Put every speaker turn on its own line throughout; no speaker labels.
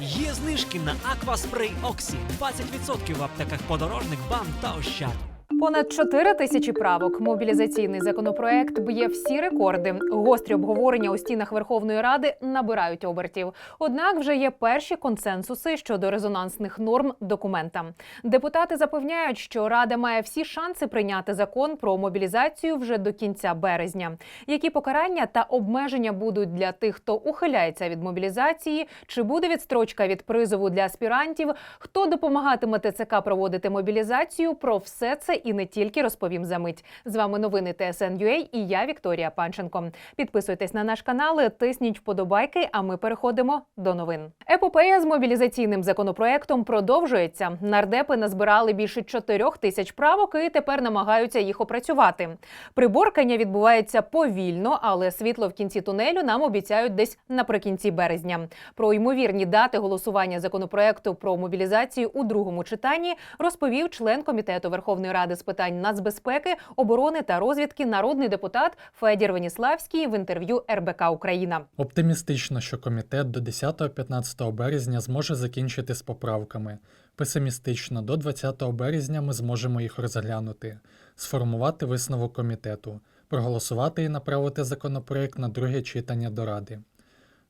Є знижки на Акваспрей Оксі 20% в аптеках подорожник БАМ та Ощад.
Понад 4 тисячі правок. Мобілізаційний законопроект б'є всі рекорди. Гострі обговорення у стінах Верховної Ради набирають обертів. Однак вже є перші консенсуси щодо резонансних норм документа. Депутати запевняють, що Рада має всі шанси прийняти закон про мобілізацію вже до кінця березня. Які покарання та обмеження будуть для тих, хто ухиляється від мобілізації, чи буде відстрочка від призову для аспірантів, хто допомагатиме ТЦК проводити мобілізацію? Про все це і не тільки розповім за мить. З вами новини ТСН.UA і я Вікторія Панченко. Підписуйтесь на наш канал, тисніть вподобайки. А ми переходимо до новин. Епопея з мобілізаційним законопроектом продовжується. Нардепи назбирали більше 4 тисяч правок і тепер намагаються їх опрацювати. Приборкання відбувається повільно, але світло в кінці тунелю нам обіцяють десь наприкінці березня. Про ймовірні дати голосування законопроекту про мобілізацію у другому читанні розповів член комітету Верховної Ради з питань нацбезпеки, оборони та розвідки, народний депутат Федір Веніславський в інтерв'ю РБК Україна.
Оптимістично, що комітет до 10-15 березня зможе закінчити з поправками. Песимістично, до 20 березня ми зможемо їх розглянути, сформувати висновок комітету, проголосувати і направити законопроект на друге читання до Ради.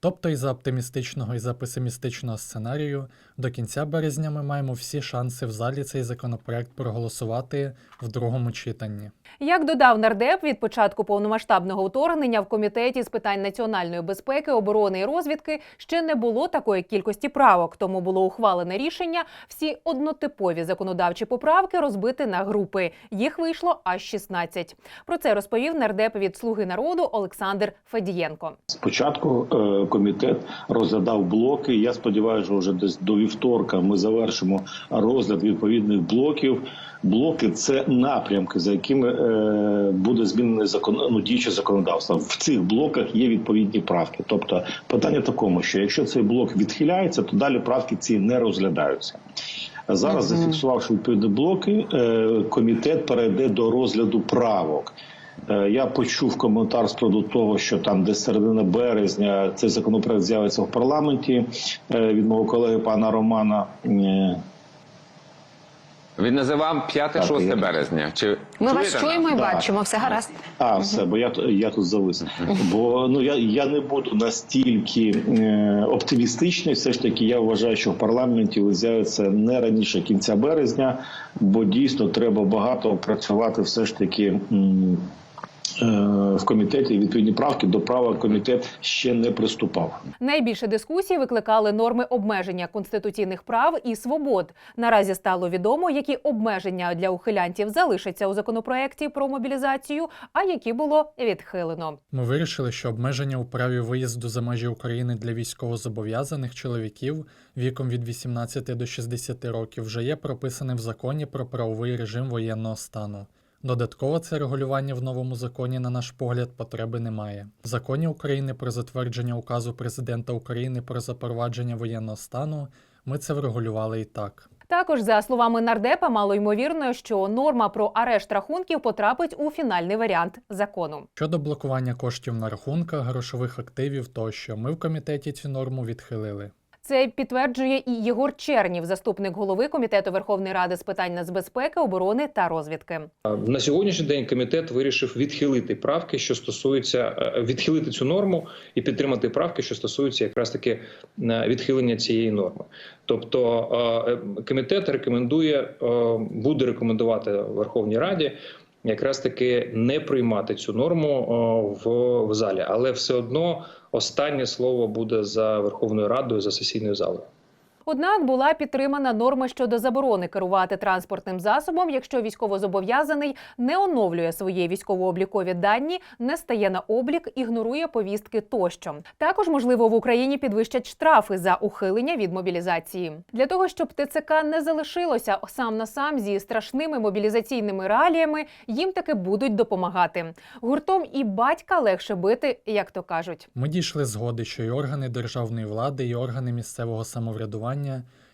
Тобто і за оптимістичного, і за песимістичного сценарію до кінця березня ми маємо всі шанси в залі цей законопроект проголосувати в другому читанні.
Як додав нардеп від початку повномасштабного вторгнення в комітеті з питань національної безпеки, оборони і розвідки ще не було такої кількості правок, тому було ухвалене рішення всі однотипові законодавчі поправки розбити на групи. Їх вийшло аж 16. Про це розповів нардеп від Слуги народу Олександр Федієнко.
Спочатку е, комітет розглядав блоки. Я сподіваюся, що вже десь до вівторка ми завершимо розгляд відповідних блоків. Блоки це напрямки, за якими е, буде змінене закон ну, діюче законодавство. В цих блоках є відповідні правки. Тобто, питання такому, що якщо цей блок відхиляється, то далі правки ці не розглядаються. Зараз, зафіксувавши відповідні блоки, е, комітет перейде до розгляду правок. Е, Я почув коментар з приводу того, що там десь середина березня цей законопроект з'явиться в парламенті е, від мого колеги пана Романа. Е,
Він називав 5-6
я-
березня. Чи
Ми вас чуємо і бачимо, все гаразд.
А, все, бо я я тут завис. Бо ну я, я не буду настільки е, оптимістичний. Все ж таки, я вважаю, що в парламенті з'явиться не раніше кінця березня, бо дійсно треба багато працювати все ж таки. м, В комітеті відповідні правки до права комітет ще не приступав.
Найбільше дискусій викликали норми обмеження конституційних прав і свобод. Наразі стало відомо, які обмеження для ухилянтів залишаться у законопроекті про мобілізацію, а які було відхилено.
Ми вирішили, що обмеження у праві виїзду за межі України для військовозобов'язаних чоловіків віком від 18 до 60 років вже є прописане в законі про правовий режим воєнного стану. Додатково це регулювання в новому законі, на наш погляд, потреби немає. В законі України про затвердження указу президента України про запровадження воєнного стану ми це врегулювали і так.
Також, за словами нардепа, мало ймовірно, що норма про арешт рахунків потрапить у фінальний варіант закону.
Щодо блокування коштів на рахунках, грошових активів тощо, ми в комітеті цю норму відхилили.
Це підтверджує і Єгор Чернів, заступник голови комітету Верховної Ради з питань нацбезпеки, оборони та розвідки.
На сьогоднішній день комітет вирішив відхилити правки, що стосуються е, відхилити цю норму і підтримати правки, що стосуються якраз таки е, відхилення цієї норми. Тобто е, комітет рекомендує буде рекомендувати Верховній Раді. Якраз таки не приймати цю норму в, в залі, але все одно останнє слово буде за Верховною Радою за сесійною залою.
Однак була підтримана норма щодо заборони керувати транспортним засобом, якщо військовозобов'язаний не оновлює свої військово-облікові дані, не стає на облік, ігнорує повістки тощо. Також можливо в Україні підвищать штрафи за ухилення від мобілізації для того, щоб ТЦК не залишилося сам на сам зі страшними мобілізаційними реаліями. Їм таки будуть допомагати. Гуртом і батька легше бити, як то кажуть.
Ми дійшли згоди, що і органи державної влади, і органи місцевого самоврядування,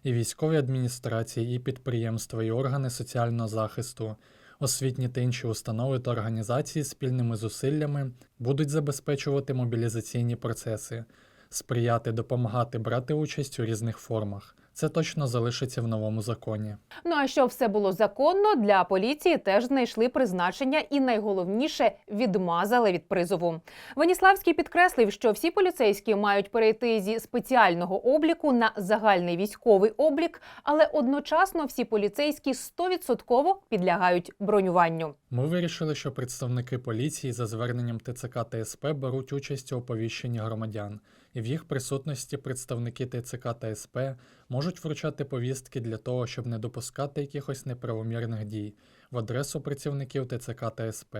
і військові адміністрації, і підприємства, і органи соціального захисту, освітні та інші установи та організації спільними зусиллями будуть забезпечувати мобілізаційні процеси. сприяти, допомагати, брати участь у різних формах. Це точно залишиться в новому законі.
Ну а щоб все було законно, для поліції теж знайшли призначення і найголовніше відмазали від призову. Веніславський підкреслив, що всі поліцейські мають перейти зі спеціального обліку на загальний військовий облік, але одночасно всі поліцейські 100% підлягають бронюванню.
Ми вирішили, що представники поліції за зверненням ТЦК та СП беруть участь у оповіщенні громадян, і в їх присутності представники ТЦК та СП можуть вручати повістки для того, щоб не допускати якихось неправомірних дій в адресу працівників ТЦК та СП.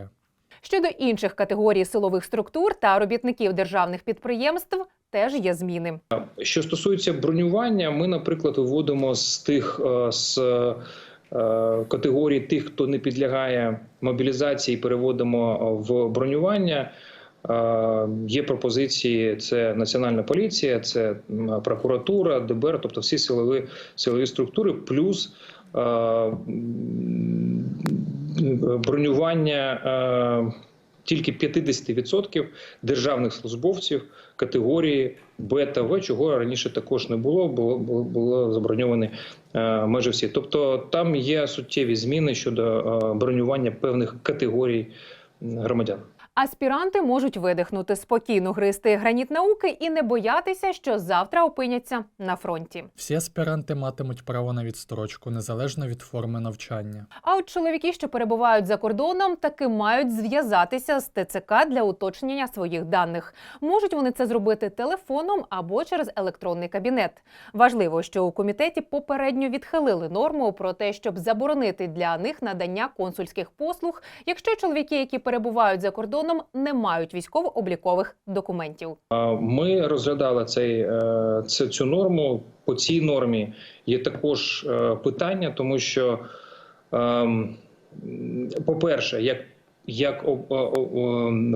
Щодо інших категорій силових структур та робітників державних підприємств, теж є зміни.
Що стосується бронювання, ми, наприклад, виводимо з тих е, з е, категорії тих, хто не підлягає мобілізації, переводимо в бронювання. Е, Є пропозиції: це Національна поліція, це прокуратура, ДБР, тобто всі силові силові структури, плюс е, бронювання е, тільки 50% державних службовців категорії Б та В, чого раніше також не було, було, було, заброньовані майже всі. Тобто там є суттєві зміни щодо бронювання певних категорій громадян.
Аспіранти можуть видихнути спокійно гристи граніт науки і не боятися, що завтра опиняться на фронті.
Всі аспіранти матимуть право на відстрочку незалежно від форми навчання.
А от чоловіки, що перебувають за кордоном, таки мають зв'язатися з ТЦК для уточнення своїх даних. Можуть вони це зробити телефоном або через електронний кабінет. Важливо, що у комітеті попередньо відхилили норму про те, щоб заборонити для них надання консульських послуг, якщо чоловіки, які перебувають за кордоном, не мають військово-облікових документів.
Ми розглядали цей, е, цю норму. По цій нормі є також е, питання, тому що, ем, по-перше, як як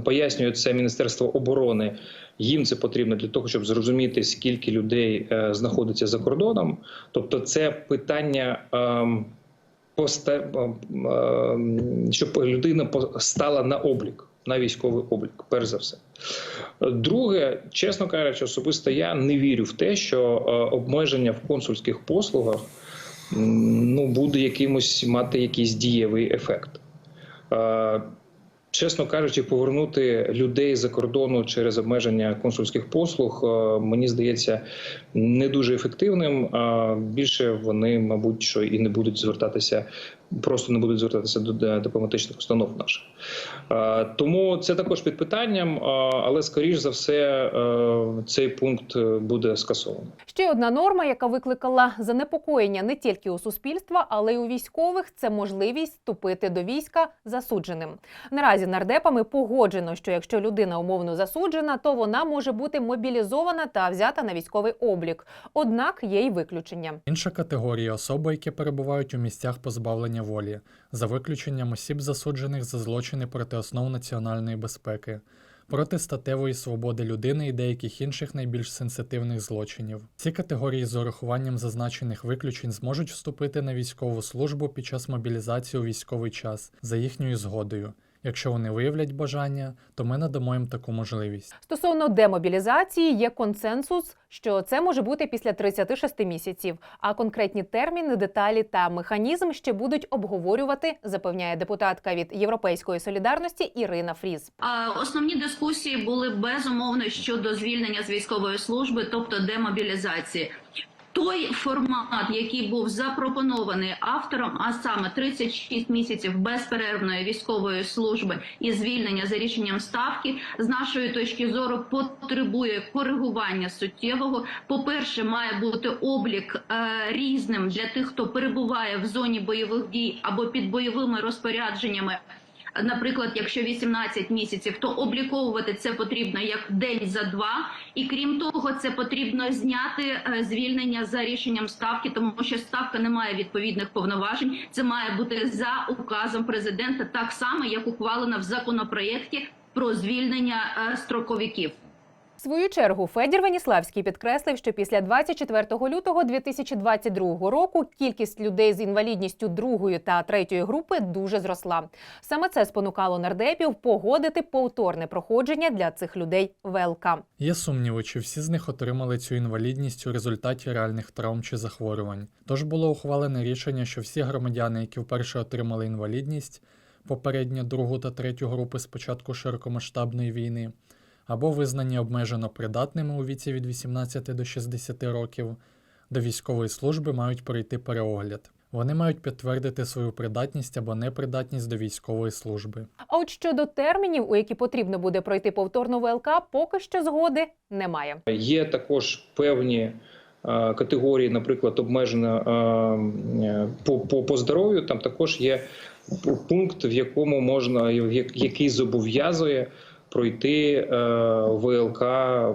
пояснює це Міністерство оборони, їм це потрібно для того, щоб зрозуміти, скільки людей е, знаходиться за кордоном. Тобто, це питання ем, ем, щоб людина стала на облік, на військовий облік, перш за все. Друге, чесно кажучи, особисто я не вірю в те, що е, обмеження в консульських послугах ну, буде якимось мати якийсь дієвий ефект. Е, Чесно кажучи, повернути людей за кордону через обмеження консульських послуг е, мені здається не дуже ефективним. Більше вони, мабуть, що і не будуть звертатися, просто не будуть звертатися до дипломатичних установ наших. Тому це також під питанням, але скоріш за все е, цей пункт е, буде скасовано.
Ще одна норма, яка викликала занепокоєння не тільки у суспільства, але й у військових, це можливість вступити до війська засудженим. Наразі нардепами погоджено, що якщо людина умовно засуджена, то вона може бути мобілізована та взята на військовий облік. Однак є й виключення.
Інша категорія особи, які перебувають у місцях позбавлення волі, за виключенням осіб, засуджених за злочини проти основ національної безпеки, проти статевої свободи людини і деяких інших найбільш сенситивних злочинів. Ці категорії з урахуванням зазначених виключень зможуть вступити на військову службу під час мобілізації у військовий час за їхньою згодою. Якщо вони виявлять бажання, то ми надамо їм таку можливість.
Стосовно демобілізації є консенсус, що це може бути після 36 місяців. А конкретні терміни, деталі та механізм ще будуть обговорювати, запевняє депутатка від Європейської солідарності Ірина Фріз.
А Основні дискусії були безумовно щодо звільнення з військової служби, тобто демобілізації. Той формат, який був запропонований автором, а саме 36 місяців безперервної військової служби і звільнення за рішенням ставки, з нашої точки зору потребує коригування суттєвого. По перше, має бути облік е, різним для тих, хто перебуває в зоні бойових дій або під бойовими розпорядженнями. Наприклад, якщо 18 місяців, то обліковувати це потрібно як день за два, і крім того, це потрібно зняти е, звільнення за рішенням ставки, тому що ставка не має відповідних повноважень. Це має бути за указом президента, так само як ухвалено в законопроєкті про звільнення е,
свою чергу Федір Веніславський підкреслив, що після 24 лютого 2022 року кількість людей з інвалідністю другої та третьої групи дуже зросла. Саме це спонукало нардепів погодити повторне проходження для цих людей ВЛК.
Є сумніви, чи всі з них отримали цю інвалідність у результаті реальних травм чи захворювань. Тож було ухвалене рішення, що всі громадяни, які вперше отримали інвалідність, попередньо другу та третю групи з початку широкомасштабної війни, або визнані обмежено придатними у віці від 18 до 60 років, до військової служби мають пройти переогляд. Вони мають підтвердити свою придатність або непридатність до військової служби.
А от щодо термінів, у які потрібно буде пройти повторну ВЛК, поки що згоди немає.
Є також певні е, категорії, наприклад, обмежена е, по, по, по здоров'ю. Там також є пункт, в якому можна як- який зобов'язує пройти е, ВЛК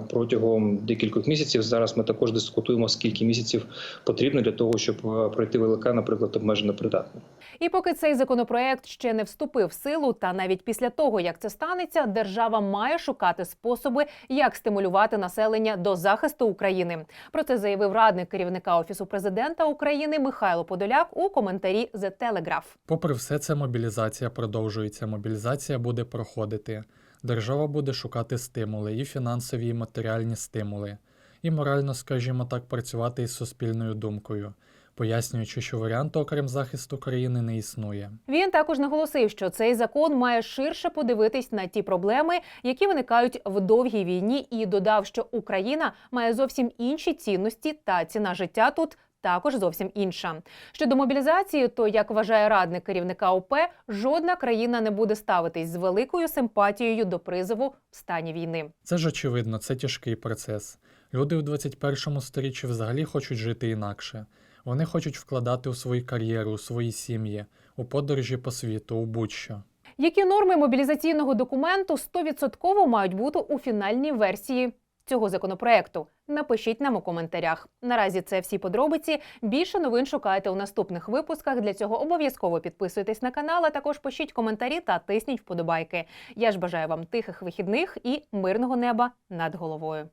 протягом декількох місяців. Зараз ми також дискутуємо, скільки місяців потрібно для того, щоб е, пройти ВЛК, наприклад, обмежено придатним.
І поки цей законопроект ще не вступив в силу, та навіть після того, як це станеться, держава має шукати способи, як стимулювати населення до захисту України. Про це заявив радник керівника офісу президента України Михайло Подоляк у коментарі The Telegraph.
Попри все це, мобілізація продовжується. Мобілізація буде проходити. Держава буде шукати стимули, і фінансові, і матеріальні стимули, і морально, скажімо так, працювати із суспільною думкою, пояснюючи, що варіанту, окрім захисту країни, не існує.
Він також наголосив, що цей закон має ширше подивитись на ті проблеми, які виникають в довгій війні, і додав, що Україна має зовсім інші цінності, та ціна життя тут. Також зовсім інша щодо мобілізації, то як вважає радник керівника ОП, жодна країна не буде ставитись з великою симпатією до призову в стані війни.
Це ж очевидно, це тяжкий процес. Люди в 21 сторіччі взагалі хочуть жити інакше. Вони хочуть вкладати у свою кар'єру, у свої сім'ї, у подорожі по світу, у будь-що.
Які норми мобілізаційного документу 100% мають бути у фінальній версії цього законопроекту? Напишіть нам у коментарях. Наразі це всі подробиці. Більше новин шукайте у наступних випусках. Для цього обов'язково підписуйтесь на канал, а також пишіть коментарі та тисніть вподобайки. Я ж бажаю вам тихих вихідних і мирного неба над головою.